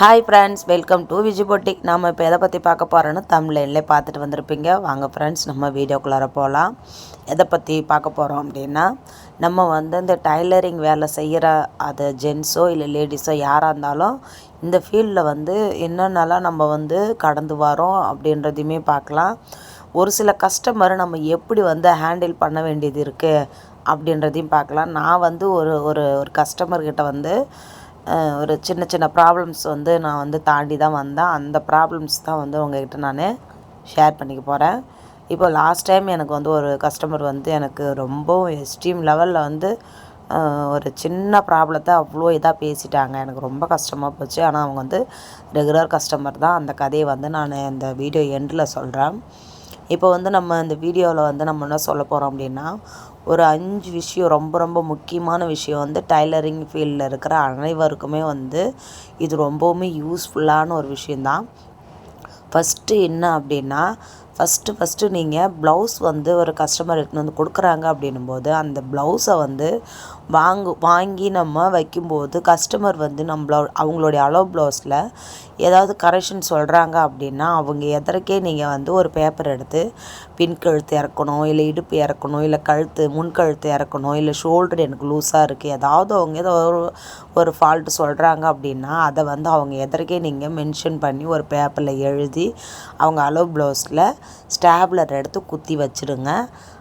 Hi friends welcome to Viji boutique நாம் இப்போ எதை பற்றி பார்க்க போகிறோன்னு தமிழ்லேயே பார்த்துட்டு வந்திருப்பீங்க. வாங்க ஃப்ரெண்ட்ஸ் நம்ம வீடியோக்குள்ளார போகலாம் எதை பற்றி பார்க்க போகிறோம் அப்படின்னா நம்ம வந்து இந்த டைலரிங் வேலை செய்கிற அது ஜென்ஸோ இல்லை லேடிஸோ யாராக இருந்தாலும் இந்த ஃபீல்டில் வந்து என்னென்னலாம் நம்ம வந்து கடந்து வரோம் அப்படின்றதையுமே பார்க்கலாம். ஒரு சில கஸ்டமரை நம்ம எப்படி வந்து ஹேண்டில் பண்ண வேண்டியது இருக்குது அப்படின்றதையும் பார்க்கலாம். நான் வந்து ஒரு ஒரு ஒரு கஸ்டமர்கிட்ட வந்து ஒரு சின்ன சின்ன ப்ராப்ளம்ஸ் வந்து நான் வந்து தாண்டி தான் வந்தேன். அந்த ப்ராப்ளம்ஸ் தான் வந்து உங்ககிட்ட நான் ஷேர் பண்ணிக்க போகிறேன் இப்போ லாஸ்ட் டைம் எனக்கு வந்து ஒரு கஸ்டமர் வந்து எனக்கு ரொம்ப எஸ்டீம் லெவலில் வந்து ஒரு சின்ன ப்ராப்ளத்தை அவ்வளோ இதாக பேசிட்டாங்க. எனக்கு ரொம்ப கஷ்டமாக போச்சு. ஆனால் அவங்க வந்து ரெகுலர் கஸ்டமர் தான். அந்த கதையை வந்து நான் இந்த வீடியோ எண்டில் சொல்கிறேன் இப்போ வந்து நம்ம இந்த வீடியோவில் வந்து நம்ம என்ன சொல்ல போகிறோம் அப்படின்னா ஒரு அஞ்சு விஷயம் ரொம்ப ரொம்ப முக்கியமான விஷயம் வந்து டைலரிங் ஃபீல்டில் இருக்கிற அனைவருக்குமே வந்து இது ரொம்பவுமே யூஸ்ஃபுல்லான ஒரு விஷயந்தான். ஃபஸ்ட்டு என்ன அப்படின்னா ஃபஸ்ட்டு ஃபஸ்ட்டு நீங்கள் ப்ளவுஸ் வந்து ஒரு கஸ்டமர் எடுத்துன்னு வந்து கொடுக்குறாங்க அப்படின்னும் போது அந்த ப்ளவுஸை வந்து வாங்கு வாங்கி நம்ம வைக்கும்போது கஸ்டமர் வந்து நம்மளோ அவங்களுடைய அலோ ப்ளவுஸில் ஏதாவது கரெக்ஷன் சொல்கிறாங்க அப்படின்னா அவங்க எதற்கே நீங்கள் வந்து ஒரு பேப்பர் எடுத்து பின் கழுத்து இறக்கணும் இல்லை இடுப்பு இறக்கணும் இல்லை கழுத்து முன் கழுத்து இறக்கணும் இல்லை ஷோல்டர் எனக்கு லூஸாக இருக்குது ஏதாவது அவங்க ஏதோ ஒரு ஒரு ஃபால்ட்டு சொல்கிறாங்க அப்படின்னா அதை வந்து அவங்க எதற்கே நீங்கள் மென்ஷன் பண்ணி ஒரு பேப்பரில் எழுதி அவங்க அலோ ப்ளவுஸில் ஸ்டாப்லர் எடுத்து குத்தி வச்சுடுங்க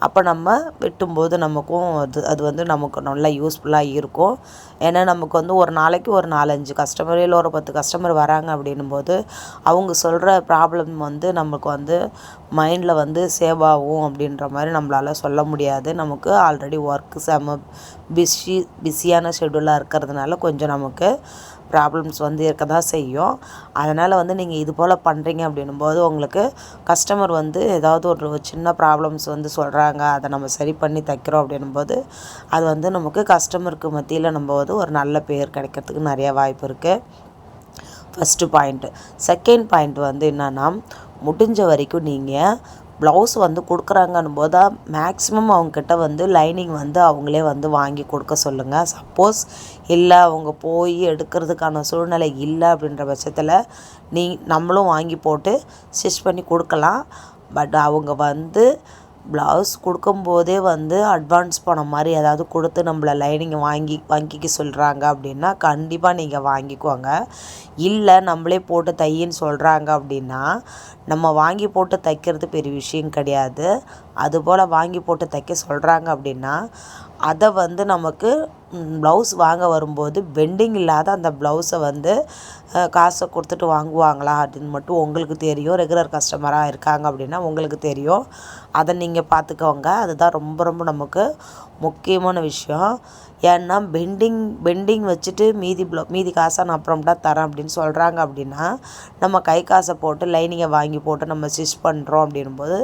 அப்போ நம்ம வெட்டும்போது நமக்கும் அது அது வந்து நமக்கு நல்லா யூஸ்ஃபுல்லாக இருக்கும். ஏன்னா நமக்கு வந்து ஒரு நாளைக்கு ஒரு நாலஞ்சு கஸ்டமர் இல்லை ஒரு பத்து கஸ்டமர் வராங்க அப்படின்னும் போது அவங்க சொல்கிற ப்ராப்ளம் வந்து நமக்கு வந்து மைண்டில் வந்து சேவ் ஆகும் அப்படின்ற மாதிரி நம்மளால் சொல்ல முடியாது. நமக்கு ஆல்ரெடி ஒர்க்கு செம பிஸி பிஸியான ஷெடியூலாக இருக்கிறதுனால கொஞ்சம் நமக்கு ப்ராப்ளம்ஸ் வந்து இருக்க தான் செய்யும். அதனால் வந்து நீங்கள் இது போல் பண்ணுறீங்க அப்படின்னும் போது உங்களுக்கு கஸ்டமர் வந்து ஏதாவது ஒரு சின்ன ப்ராப்ளம்ஸ் வந்து சொல்கிறாங்க அதை நம்ம சரி பண்ணி தைக்கிறோம் அப்படின்னும் போது அது வந்து நமக்கு கஸ்டமருக்கு மத்தியில் நம்ம வந்து ஒரு நல்ல பேர் கிடைக்கிறதுக்கு நிறைய வாய்ப்பு இருக்குது ஃபஸ்ட்டு பாயிண்ட்டு செகண்ட் பாயிண்ட் வந்து என்னென்னா முடிஞ்ச வரைக்கும் நீங்கள் ப்ளவுஸ் வந்து கொடுக்குறாங்கன்னும் போது மேக்ஸிமம் அவங்கக்கிட்ட வந்து லைனிங் வந்து அவங்களே வந்து வாங்கி கொடுக்க சொல்லுங்கள் சப்போஸ் இல்லை அவங்க போய் எடுக்கிறதுக்கான சூழ்நிலை இல்லை அப்படின்ற பட்சத்தில் நீ நம்மளும் வாங்கி போட்டு ஸ்டிச் பண்ணி கொடுக்கலாம். பட் அவங்க வந்து ப்ளவுஸ் கொடுக்கும்போதே வந்து அட்வான்ஸ் பணம் மாதிரி ஏதாவது கொடுத்து நம்மளை லைனிங் வாங்கி வாங்கிக்க சொல்கிறாங்க அப்படின்னா கண்டிப்பாக நீங்கள் வாங்கிக்கோங்க. இல்லை நம்மளே போட்டு தையின்னு சொல்கிறாங்க அப்படின்னா நம்ம வாங்கி போட்டு தைக்கிறது பெரிய விஷயம் கிடையாது. அதுபோல் வாங்கி போட்டு தைக்க சொல்கிறாங்க அப்படின்னா அதை வந்து நமக்கு ப்ளவுஸ் வாங்க வரும்போது பெண்டிங் இல்லாத அந்த ப்ளவுஸை வந்து காசை கொடுத்துட்டு வாங்குவாங்களா அப்படின்னு மட்டும் உங்களுக்கு தெரியும். ரெகுலர் கஸ்டமராக இருக்காங்க அப்படின்னா உங்களுக்கு தெரியும். அதை நீங்கள் பார்த்துக்கோங்க. அதுதான் ரொம்ப ரொம்ப நமக்கு முக்கியமான விஷயம். ஏன்னா பெண்டிங் பெண்டிங் வச்சுட்டு மீதி ப்ளவு மீதி காசை நான் அப்புறம்டா தரேன் அப்படின்னு சொல்கிறாங்க அப்படின்னா நம்ம கை காசை போட்டு லைனிங்கை வாங்கி போட்டு நம்ம ஸ்டிச் பண்ணுறோம் அப்படின்போது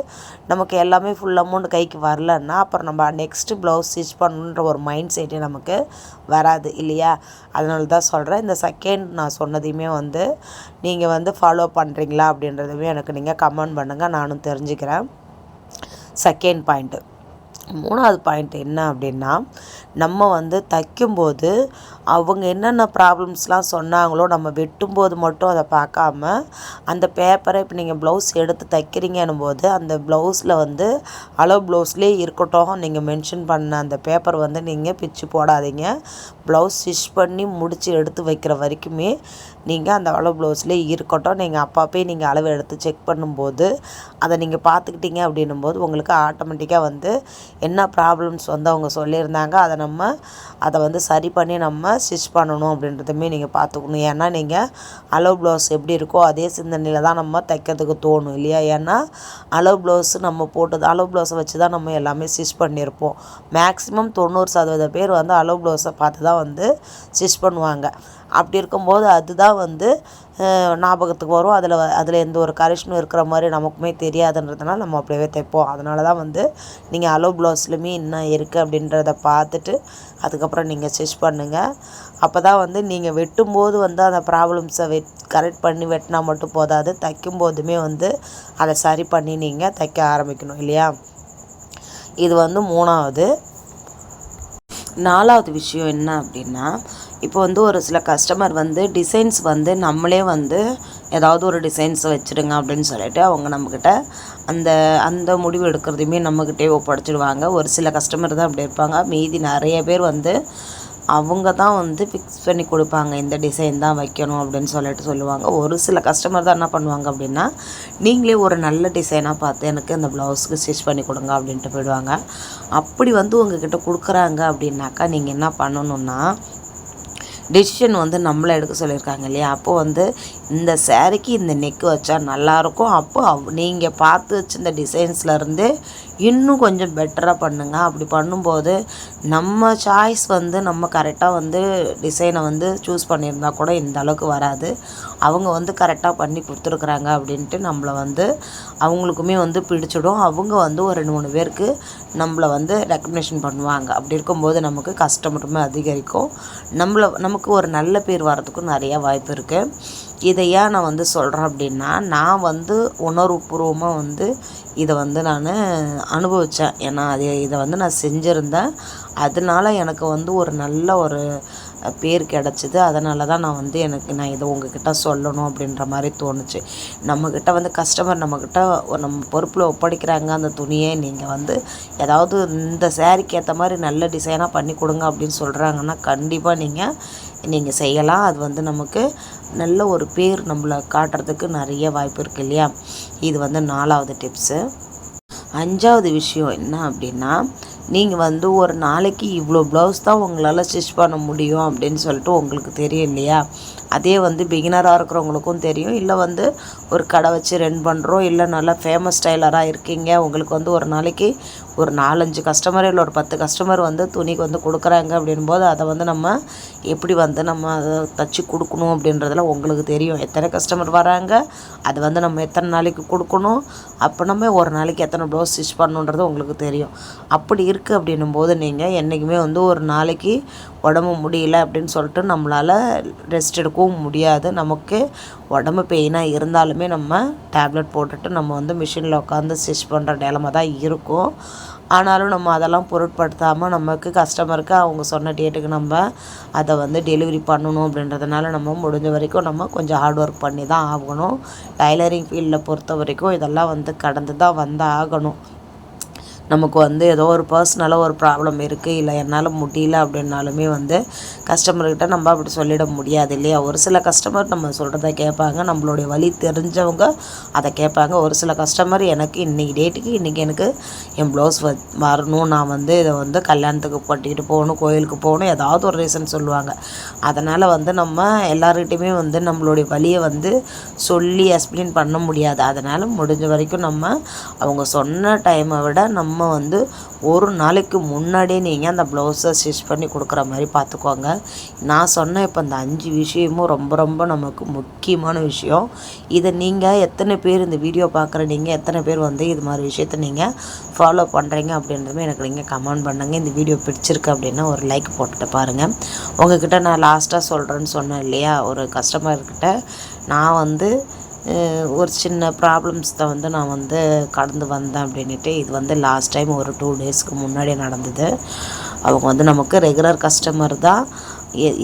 நமக்கு எல்லாமே ஃபுல் அமௌண்ட் கைக்கு வரலன்னா அப்புறம் நம்ம நெக்ஸ்ட்டு ப்ளவுஸ் ஸ்டிச் பண்ணணுன்ற ஒரு மைண்ட் செட்டே நமக்கு வராது இல்லையா? அதனால தான் சொல்கிறேன் இந்த செகண்ட் நான் சொன்னதையுமே வந்து நீங்கள் வந்து ஃபாலோ பண்ணுறீங்களா அப்படின்றதுமே எனக்கு நீங்கள் கமெண்ட் பண்ணுங்கள் நானும் தெரிஞ்சுக்கிறேன். செகண்ட் பாயிண்ட்டு மூணாவது பாயிண்ட் என்ன அப்படின்னா நம்ம வந்து தைக்கும்போது அவங்க என்னென்ன ப்ராப்ளம்ஸ்லாம் சொன்னாங்களோ நம்ம வெட்டும்போது மட்டும் அதை பார்க்காம அந்த பேப்பரை இப்போ நீங்கள் ப்ளவுஸ் எடுத்து தைக்கிறீங்கன்னும் போது அந்த ப்ளவுஸில் வந்து அளவு ப்ளவுஸ்லேயே இருக்கட்டும். நீங்கள் மென்ஷன் பண்ண அந்த பேப்பர் வந்து நீங்கள் பிச்சு போடாதீங்க. ப்ளவுஸ் ஸ்டிச் பண்ணி முடித்து எடுத்து வைக்கிற வரைக்குமே நீங்கள் அந்த அளவு ப்ளவுஸ்லேயே இருக்கட்டும். நீங்கள் அப்பப்போ நீங்கள் அளவு எடுத்து செக் பண்ணும்போது அதை நீங்கள் பார்த்துக்கிட்டீங்க அப்படின்னும் போது உங்களுக்கு ஆட்டோமேட்டிக்காக வந்து என்ன ப்ராப்ளம்ஸ் வந்து அவங்க சொல்லியிருந்தாங்க அதை நம்ம அதை வந்து சரி பண்ணி நம்ம ஸ்டிச் பண்ணணும் அப்படின்றதுமே நீங்கள் பார்த்துக்கணும். ஏன்னா நீங்கள் அலோ ப்ளவுஸ் எப்படி இருக்கோ அதே சிந்தனையில் தான் நம்ம தைக்கிறதுக்கு தோணும் இல்லையா? ஏன்னா அலோ ப்ளவுஸ் நம்ம போட்டது அலோ ப்ளவுஸை வச்சு தான் நம்ம எல்லாமே ஸ்டிச் பண்ணியிருப்போம். மேக்ஸிமம் தொண்ணூறு சதவீத பேர் வந்து அலோ ப்ளவுஸை பார்த்து தான் வந்து ஸ்டிச் பண்ணுவாங்க. அப்படி இருக்கும்போது அதுதான் வந்து ஞாபகத்துக்கு வரும். அதில் அதில் எந்த ஒரு கரெக்ஷனும் இருக்கிற மாதிரி நமக்குமே தெரியாதுன்றதுனால நம்ம அப்படியே தைப்போம். அதனால தான் வந்து நீங்கள் அலோ ப்ளவுஸ்லையுமே என்ன இருக்குது அப்படின்றத பார்த்துட்டு அதுக்கப்புறம் நீங்கள் ஸ்டிச் பண்ணுங்கள் அப்போ தான் வந்து நீங்கள் வெட்டும்போது வந்து அந்த ப்ராப்ளம்ஸை வெட் கரெக்ட் பண்ணி வெட்டினா மட்டும் போதாது. தைக்கும் போதுமே வந்து அதை சரி பண்ணி நீங்கள் தைக்க ஆரம்பிக்கணும் இல்லையா? இது வந்து மூணாவது. நாலாவது விஷயம் என்ன அப்படின்னா இப்போ வந்து ஒரு சில கஸ்டமர் வந்து டிசைன்ஸ் வந்து நம்மளே வந்து ஏதாவது ஒரு டிசைன்ஸ் வச்சுடுங்க அப்படின்னு சொல்லிட்டு அவங்க நம்மக்கிட்ட அந்த அந்த முடிவு எடுக்கிறதையுமே நம்மக்கிட்டே ஒப்படைச்சிடுவாங்க. ஒரு சில கஸ்டமர் தான் அப்படி இருப்பாங்க. மீதி நிறைய பேர் வந்து அவங்க தான் வந்து ஃபிக்ஸ் பண்ணி கொடுப்பாங்க. இந்த டிசைன் தான் வைக்கணும் அப்படின்னு சொல்லிட்டு சொல்லுவாங்க. ஒரு சில கஸ்டமர் தான் என்ன பண்ணுவாங்க அப்படின்னா நீங்களே ஒரு நல்ல டிசைனாக பார்த்து எனக்கு இந்த ப்ளவுஸுக்கு ஸ்டிச் பண்ணி கொடுங்க அப்படின்ட்டு போயிடுவாங்க. அப்படி வந்து உங்ககிட்ட கொடுக்குறாங்க அப்படின்னாக்கா நீங்கள் என்ன பண்ணணுன்னா டிசிஷன் வந்து நம்மளை எடுக்க சொல்லியிருக்காங்க இல்லையா? அப்போது வந்து இந்த சேரீக்கு இந்த நெக்கு வச்சா நல்லாயிருக்கும். அப்போ அவ் நீங்கள் பார்த்து வச்சுருந்த டிசைன்ஸ்லேருந்து இன்னும் கொஞ்சம் பெட்டராக பண்ணுங்கள் அப்படி பண்ணும்போது நம்ம சாய்ஸ் வந்து நம்ம கரெக்டாக வந்து டிசைனை வந்து சூஸ் பண்ணியிருந்தா கூட இந்த அளவுக்கு வராது. அவங்க வந்து கரெக்டாக பண்ணி கொடுத்துருக்குறாங்க அப்படின்ட்டு நம்மளை வந்து அவங்களுக்குமே வந்து பிடிச்சிடும். அவங்க வந்து ஒரு ரெண்டு மூணு பேருக்கு நம்மளை வந்து ரெக்கமெண்டேஷன் பண்ணுவாங்க. அப்படி இருக்கும்போது நமக்கு கஸ்டமருமே அதிகரிக்கும். நம்மளை நமக்கு ஒரு நல்ல பேர் வர்றதுக்கும் நிறையா வாய்ப்பு இருக்குது இதை ஏன் நான் வந்து சொல்கிறேன் அப்படின்னா நான் வந்து உணர்வுபூர்வமாக வந்து இதை வந்து நான் அனுபவித்தேன் ஏன்னா அது இதை வந்து நான் செஞ்சுருந்தேன். அதனால எனக்கு வந்து ஒரு நல்ல ஒரு பேர் கிடச்சிது. அதனால தான் நான் வந்து எனக்கு நான் இதை உங்ககிட்ட சொல்லணும் அப்படின்ற மாதிரி தோணுச்சு. நம்மக்கிட்ட வந்து கஸ்டமர் நம்மக்கிட்ட நம்ம பொறுப்பில் ஒப்படைக்கிறாங்க. அந்த துணியை நீங்கள் வந்து ஏதாவது இந்த சேரீக்கு ஏற்ற மாதிரி நல்ல டிசைனாக பண்ணி கொடுங்க அப்படின்னு சொல்கிறாங்கன்னா கண்டிப்பாக நீங்கள் நீங்கள் செய்யலாம். அது வந்து நமக்கு நல்ல ஒரு பேர் நம்மளை காட்டுறதுக்கு நிறைய வாய்ப்பு இருக்குது இல்லையா? இது வந்து நாலாவது டிப்ஸு அஞ்சாவது விஷயம் என்ன அப்படின்னா நீங்கள் வந்து ஒரு நாளைக்கு இவ்வளோ ப்ளவுஸ் தான் உங்களால் ஸ்டிச் பண்ண முடியும் அப்படின்னு சொல்லிட்டு உங்களுக்கு தெரியும் இல்லையா? அதே வந்து பிகினராக இருக்கிறவங்களுக்கும் தெரியும். இல்லை வந்து ஒரு கடை வச்சு ரன் பண்ணுறோம் இல்லை நல்லா ஃபேமஸ் டைலராக இருக்கீங்க. உங்களுக்கு வந்து ஒரு நாளைக்கு ஒரு நாலஞ்சு கஸ்டமர் இல்லை ஒரு பத்து கஸ்டமர் வந்து துணிக்கு வந்து கொடுக்குறாங்க அப்படின்போது அதை வந்து நம்ம எப்படி வந்து நம்ம அதை தச்சு கொடுக்கணும் அப்படின்றதுல உங்களுக்கு தெரியும். எத்தனை கஸ்டமர் வராங்க? அது வந்து நம்ம எத்தனை நாளைக்கு கொடுக்கணும்? அப்போ நம்ம ஒரு நாளைக்கு எத்தனை ப்ளவுஸ் ஸ்டிச் பண்ணணுன்றது உங்களுக்கு தெரியும். அப்படி இருக்குது அப்படின்னும் போது நீங்கள் என்றைக்குமே வந்து ஒரு நாளைக்கு உடம்பு முடியல அப்படின்னு சொல்லிட்டு நம்மளால் ரெஸ்ட் எடுக்கவும் முடியாது. நமக்கு உடம்பு பெயினாக இருந்தாலுமே நம்ம டேப்லெட் போட்டுட்டு நம்ம வந்து மிஷினில் உட்காந்து ஸ்டிச் பண்ணுற நிலமை தான் இருக்கும். ஆனாலும் நம்ம அதெல்லாம் பொருட்படுத்தாமல் நமக்கு கஸ்டமருக்கு அவங்க சொன்ன டேட்டுக்கு நம்ம அதை வந்து டெலிவரி பண்ணணும் அப்படின்றதுனால நம்ம முடிஞ்ச வரைக்கும் நம்ம கொஞ்சம் ஹார்ட் ஒர்க் பண்ணி தான் ஆகணும் டைலரிங் ஃபீல்டில் பொறுத்த வரைக்கும் இதெல்லாம் வந்து கடந்து தான் வந்து ஆகணும் நமக்கு வந்து ஏதோ ஒரு பர்சனலாக ஒரு ப்ராப்ளம் இருக்குது இல்லை என்னால் முடியல அப்படின்னாலுமே வந்து கஸ்டமர்கிட்ட நம்ம அப்படி சொல்லிட முடியாது இல்லையா? ஒரு சில கஸ்டமர் நம்ம சொல்கிறத கேட்பாங்க. நம்மளுடைய வழி தெரிஞ்சவங்க அதை கேட்பாங்க. ஒரு சில கஸ்டமர் எனக்கு இன்றைக்கி டேட்டுக்கு இன்றைக்கி எனக்கு என் ப்ளவுஸ் வ வரணும். நான் வந்து இதை வந்து கல்யாணத்துக்கு கட்டிக்கிட்டு போகணும் கோயிலுக்கு போகணும் ஏதாவது ஒரு ரீசன் சொல்லுவாங்க. அதனால் வந்து நம்ம எல்லாருக்கிட்டையுமே வந்து நம்மளுடைய வழியை வந்து சொல்லி எக்ஸ்பிளைன் பண்ண முடியாது. அதனால் முடிஞ்ச வரைக்கும் நம்ம அவங்க சொன்ன டைமை விட நம்ம நம்ம வந்து ஒரு நாளைக்கு முன்னாடியே நீங்கள் அந்த ப்ளவுஸை ஸ்டிச் பண்ணி கொடுக்குற மாதிரி பார்த்துக்கோங்க. நான் சொன்ன இப்போ அந்த அஞ்சு விஷயமும் ரொம்ப ரொம்ப நமக்கு முக்கியமான விஷயம். இதை நீங்கள் எத்தனை பேர் இந்த வீடியோ பார்க்குற நீங்கள் எத்தனை பேர் வந்து இது மாதிரி விஷயத்த நீங்கள் ஃபாலோ பண்ணுறீங்க அப்படின்றதுமே எனக்கு நீங்கள் கமெண்ட் பண்ணுங்கள் இந்த வீடியோ பிடிச்சிருக்கு அப்படின்னா ஒரு லைக் போட்டுட்டு பாருங்கள் உங்ககிட்ட நான் லாஸ்ட்டாக சொல்கிறேன்னு சொன்னேன் இல்லையா? ஒரு கஸ்டமர்கிட்ட நான் வந்து ஒரு சின்ன ப்ராப்ளம்ஸ் தான் வந்து நான் வந்து கடந்து வந்தேன் அப்படின்ட்டு இது வந்து லாஸ்ட் டைம் ஒரு டூ டேஸ்க்கு முன்னாடி நடந்தது. அவங்க வந்து நமக்கு ரெகுலர் கஸ்டமர் தான்.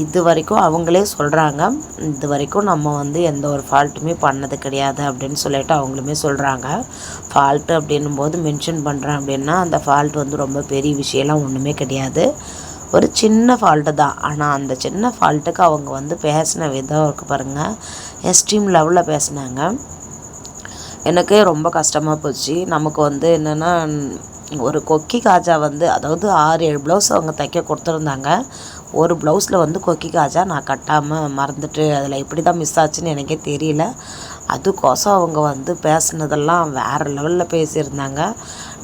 இது வரைக்கும் அவங்களே சொல்கிறாங்க இது வரைக்கும் நம்ம வந்து எந்த ஒரு ஃபால்ட்டுமே பண்ணது கிடையாது அப்படின்னு சொல்லிட்டு அவங்களுமே சொல்கிறாங்க ஃபால்ட்டு அப்படின்னும் போது மென்ஷன் பண்ணுறேன் அப்படின்னா அந்த ஃபால்ட் வந்து ரொம்ப பெரிய விஷயம்லாம் ஒன்றுமே கிடையாது. ஒரு சின்ன ஃபால்ட்டு தான். ஆனால் அந்த சின்ன ஃபால்ட்டுக்கு அவங்க வந்து பேசின விதம் இருக்குது பாருங்கள் எஸ்ட்ரீம் லெவலில் பேசினாங்க. எனக்கே ரொம்ப கஷ்டமாக போச்சு. நமக்கு வந்து என்னென்னா ஒரு கொக்கி காஜா வந்து அதாவது ஆறு ஏழு ப்ளவுஸ் அவங்க தைக்க கொடுத்துருந்தாங்க. ஒரு ப்ளவுஸில் வந்து கொக்கி காஜா நான் கட்டாமல் மறந்துட்டு அதில் எப்படி தான் மிஸ் ஆச்சுன்னு எனக்கே தெரியல. அதுக்கோசம் அவங்க வந்து பேசினதெல்லாம் வேறு லெவலில் பேசியிருந்தாங்க.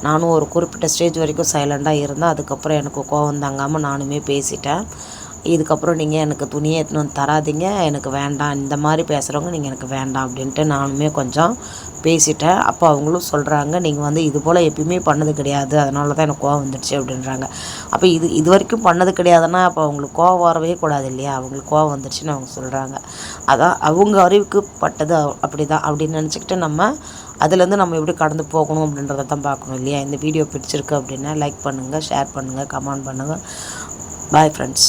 நானும் ஒரு குறிப்பிட்ட ஸ்டேஜ் வரைக்கும் சைலண்ட்டாக இருந்தேன் அதுக்கப்புறம் எனக்கு கோவம் தாங்காமல் நானுமே பேசிட்டேன். இதுக்கப்புறம் நீங்கள் எனக்கு துணியை எடுத்துன்னு வந்து தராதிங்க எனக்கு வேண்டாம் இந்த மாதிரி பேசுகிறவங்க நீங்கள் எனக்கு வேண்டாம் அப்படின்ட்டு நானுமே கொஞ்சம் பேசிட்டேன். அப்போ அவங்களும் சொல்கிறாங்க நீங்கள் வந்து இது போல் எப்பயுமே பண்ணது கிடையாது அதனால தான் எனக்கு கோவம் வந்துடுச்சு அப்படின்றாங்க. அப்போ இது இது வரைக்கும் பண்ணது கிடையாதுன்னா அப்போ அவங்களுக்கு கோவம் வரவே கூடாது இல்லையா? அவங்களுக்கு கோவம் வந்துடுச்சுன்னு அவங்க சொல்கிறாங்க அதான் அவங்க அறிவுக்கு பட்டது அப்படி தான் அப்படின்னு நினச்சிக்கிட்டு நம்ம அதுலேருந்து நம்ம எப்படி கடந்து போகணும் அப்படின்றத தான் பார்க்கணும் இல்லையா? இந்த வீடியோ பிடிச்சிருக்கு அப்படின்னா லைக் பண்ணுங்கள் ஷேர் பண்ணுங்கள் கமெண்ட் பண்ணுங்கள் பாய் ஃப்ரெண்ட்ஸ்